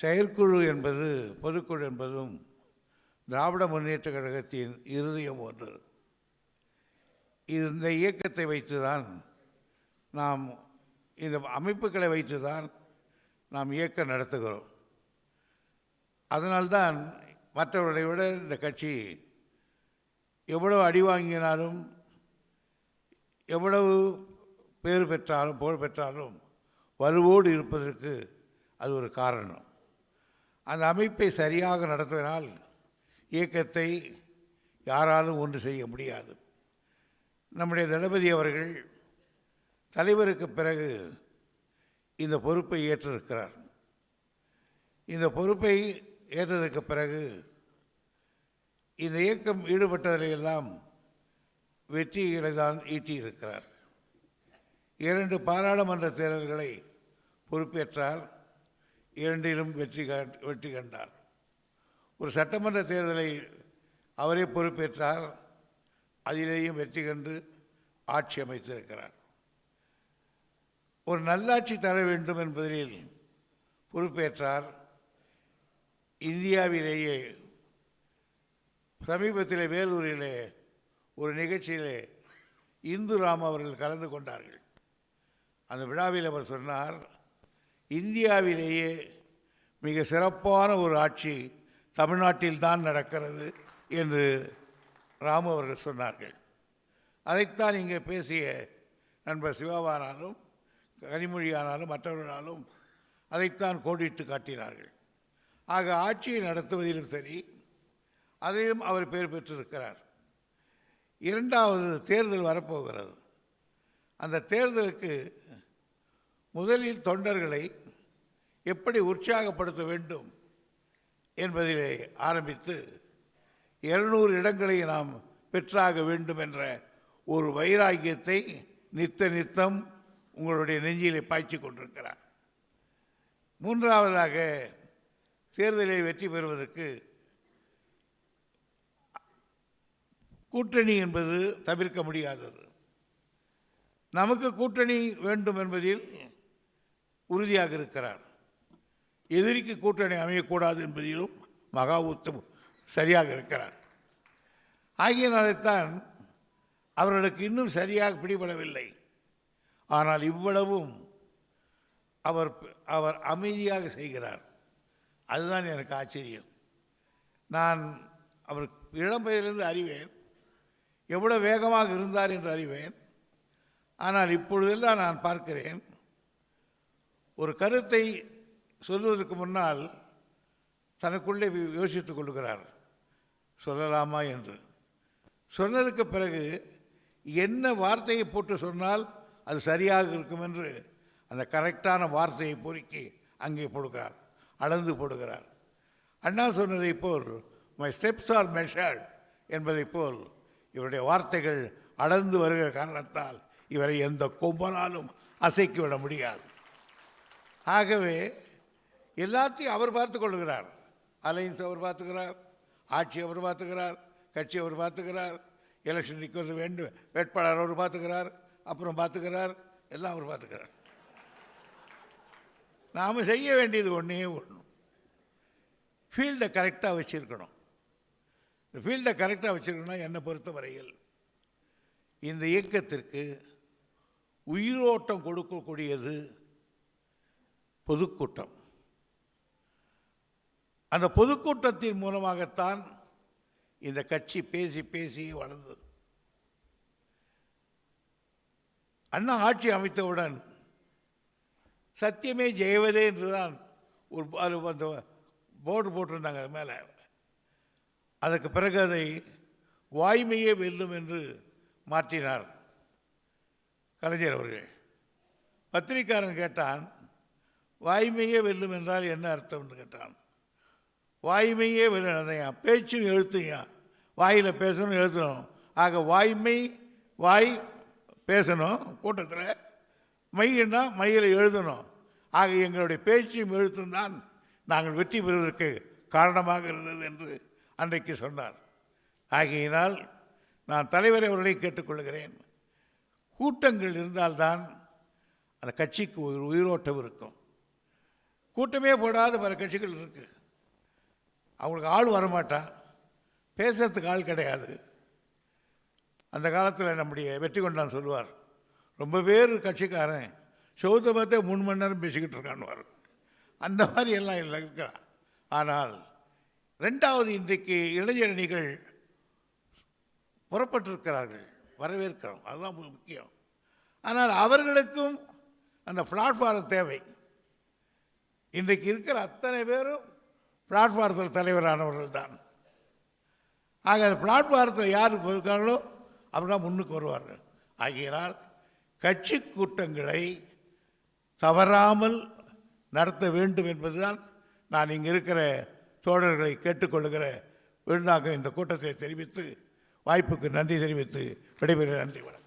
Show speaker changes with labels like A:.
A: செயற்குழு என்பது பொதுக்குழு என்பதும் திராவிட முன்னேற்ற கழகத்தின் இருதயம் ஒன்று. இந்த இயக்கத்தை வைத்துதான் நாம் இந்த அமைப்புகளை வைத்துதான் நாம் இயக்கம் நடத்துகிறோம். அதனால்தான் மற்றவர்களை விட இந்த கட்சி எவ்வளவு அடி வாங்கினாலும் எவ்வளவு பேர் பெற்றாலும் புகழ் பெற்றாலும் வலுவோடு இருப்பதற்கு அது ஒரு காரணம். அந்த அமைப்பை சரியாக நடத்தினால் இயக்கத்தை யாராலும் ஒன்று செய்ய முடியாது. நம்முடைய தளபதி அவர்கள் தலைவருக்கு பிறகு இந்த பொறுப்பை ஏற்றிருக்கிறார். இந்த பொறுப்பை ஏற்றதற்கு பிறகு இந்த இயக்கம் ஈடுபட்டதிலெல்லாம் வெற்றிகளை தான் ஈட்டியிருக்கிறார். இரண்டு பாராளுமன்ற தேர்தல்களை பொறுப்பேற்றார். இரண்டிலும் வெற்றி கண்- வெற்றி கண்டார். ஒரு சட்டமன்ற தேர்தலை அவரே பொறுப்பேற்றார். அதிலேயும் வெற்றி கண்டு ஆட்சி அமைத்திருக்கிறார். ஒரு நல்லாட்சி தர வேண்டும் என்பதில் பொறுப்பேற்றார். இந்தியாவிலேயே சமீபத்தில் வேலூரிலே ஒரு நிகழ்ச்சியிலே இந்து ராம் அவர்கள் கலந்து கொண்டார்கள். அந்த விழாவில் அவர் சொன்னார் இந்தியாவிலேயே மிக சிறப்பான ஒரு ஆட்சி தமிழ்நாட்டில்தான் நடக்கிறது என்று ராமு அவர்கள் சொன்னார்கள். அதைத்தான் இங்கே பேசிய நண்பர் சிவாவானாலும் கனிமொழியானாலும் மற்றவர்களாலும் அதைத்தான் கோடிட்டு காட்டினார்கள். ஆக ஆட்சியை நடத்துவதிலும் சரி அதையும் அவர் பெயர் பெற்றிருக்கிறார். இரண்டாவது தேர்தல் வரப்போகிறது. அந்த தேர்தலுக்கு முதலில் தொண்டர்களை எப்படி உற்சாகப்படுத்த வேண்டும் என்பதிலே ஆரம்பித்து இருநூறு இடங்களை நாம் பெற்றாக வேண்டும் என்ற ஒரு வைராக்கியத்தை நித்த நித்தம் உங்களுடைய நெஞ்சிலே பாய்ச்சி கொண்டிருக்கிறார். மூன்றாவதாக தேர்தலில் வெற்றி பெறுவதற்கு கூட்டணி என்பது தவிர்க்க முடியாதது. நமக்கு கூட்டணி வேண்டும் என்பதில் உறுதியாக இருக்கிறார். எதிரிக்கு கூட்டணி அமையக்கூடாது என்பதிலும் மகா உத்தம் சரியாக இருக்கிறார். ஆகியனால்தான் அவர்களுக்கு இன்னும் சரியாக பிடிபடவில்லை. ஆனால் இவ்வளவும் அவர் அவர் அமைதியாக செய்கிறார். அதுதான் எனக்கு ஆச்சரியம். நான் அவர் இளம்பெயரிலிருந்து அறிவேன். எவ்வளோ வேகமாக இருந்தார் என்று அறிவேன். ஆனால் இப்பொழுதெல்லாம் நான் பார்க்கிறேன். ஒரு கருத்தை சொல்வதற்கு முன்னால் தனக்குள்ளே யோசித்து யோசித்துக் கொள்கிறார். சொல்லலாமா என்று. சொன்னதுக்கு பிறகு என்ன வார்த்தையை போட்டு சொன்னால் அது சரியாக இருக்கும் என்று அந்த கரெக்டான வார்த்தையை பொறுக்கி அங்கே போடுகிறார் அளந்து போடுகிறார். அண்ணா சொன்னதைப் போல் மை ஸ்டெப்ஸ் ஆர் மெஷர்ட் என்பதைப் போல் இவருடைய வார்த்தைகள் அளந்து வருகிற காரணத்தால் இவரை எந்த கொம்பனாலும் அசைக்கி விட முடியாது. ஆகவே எல்லாத்தையும் அவர் பார்த்து கொள்கிறார். அலைன்ஸ் அவர் பார்த்துக்கிறார் ஆட்சி அவர் பார்த்துக்கிறார் கட்சி அவர் பார்த்துக்கிறார் எலெக்ஷன் நிற்கிறது வேண்டும் வேட்பாளர் அவர் பார்த்துக்கிறார் அப்புறம் பார்த்துக்கிறார் எல்லாம் அவர் பார்த்துக்கிறார். நாம் செய்ய வேண்டியது ஒன்றே ஒன்று ஃபீல்டை கரெக்டாக வச்சுருக்கணும். இந்த ஃபீல்டை கரெக்டாக வச்சுருக்கணும்னா என்னை பொறுத்த வரையில் இந்த இயக்கத்திற்கு உயிரோட்டம் கொடுக்கக்கூடியது பொதுக்கூட்டம். அந்த பொதுக்கூட்டத்தின் மூலமாகத்தான் இந்த கட்சி பேசி பேசி வளர்ந்தது. அண்ணா ஆட்சி அமைத்தவுடன் சத்தியமே ஜெயவதே என்றுதான் ஒரு அது அந்த போர்டு போட்டிருந்தாங்க அது மேலே. அதற்கு பிறகு அதை வாய்மையே வெல்லும் என்று மாற்றினார் கலைஞர் அவர்கள். பத்திரிக்காரன் கேட்டான் வாய்மையே வெல்லும் என்றால் என்ன அர்த்தம்னு கேட்டான். வாய்மையே வெல்லையா பேச்சும் எழுத்துயா வாயில் பேசணும் எழுதணும் ஆக வாய்மை வாய் பேசணும் கூட்டத்தில். மையன்னா மையில் எழுதணும். ஆக எங்களுடைய பேச்சும் எழுத்தும் தான் நாங்கள் வெற்றி பெறுவதற்கு காரணமாக இருந்தது என்று அன்றைக்கு சொன்னார். ஆகையினால் நான் தலைவரை அவர்களை கேட்டுக்கொள்கிறேன் கூட்டங்கள் இருந்தால்தான் அந்த கட்சிக்கு ஒரு உயிரோட்டம் இருக்கும். கூட்டமே போடாத பல கட்சிகள் இருக்குது அவங்களுக்கு ஆள் வரமாட்டான் பேசுறதுக்கு ஆள் கிடையாது. அந்த காலத்தில் நம்முடைய வெற்றி கொண்டான் சொல்லுவார். ரொம்ப பேர் கட்சிக்காரன் சௌத்த பார்த்தே மூணு மணி நேரம் பேசிக்கிட்டு இருக்கான்னுவார் அந்த மாதிரி எல்லாம் இல்லை இருக்கா? ஆனால் ரெண்டாவது இன்றைக்கு இளைஞரணிகள் புறப்பட்டிருக்கிறார்கள். வரவேற்கிறோம். அதுதான் முக்கியம். ஆனால் அவர்களுக்கும் அந்த பிளாட்ஃபார்ம் தேவை. இன்றைக்கு இருக்கிற அத்தனை பேரும் பிளாட்ஃபாரத்தில் தலைவரானவர்கள் தான். ஆக பிளாட்ஃபாரத்தில் யார் இருக்காங்களோ அப்படின்னா முன்னுக்கு வருவார்கள். ஆகையினால் கட்சி கூட்டங்களை தவறாமல் நடத்த வேண்டும் என்பதுதான் நான் இங்கே இருக்கிற தோழர்களை கேட்டுக்கொள்கிற விருதாக இந்த கூட்டத்தை தெரிவித்து வாய்ப்புக்கு நன்றி தெரிவித்து விடைபெறுகிறேன். நன்றி வணக்கம்.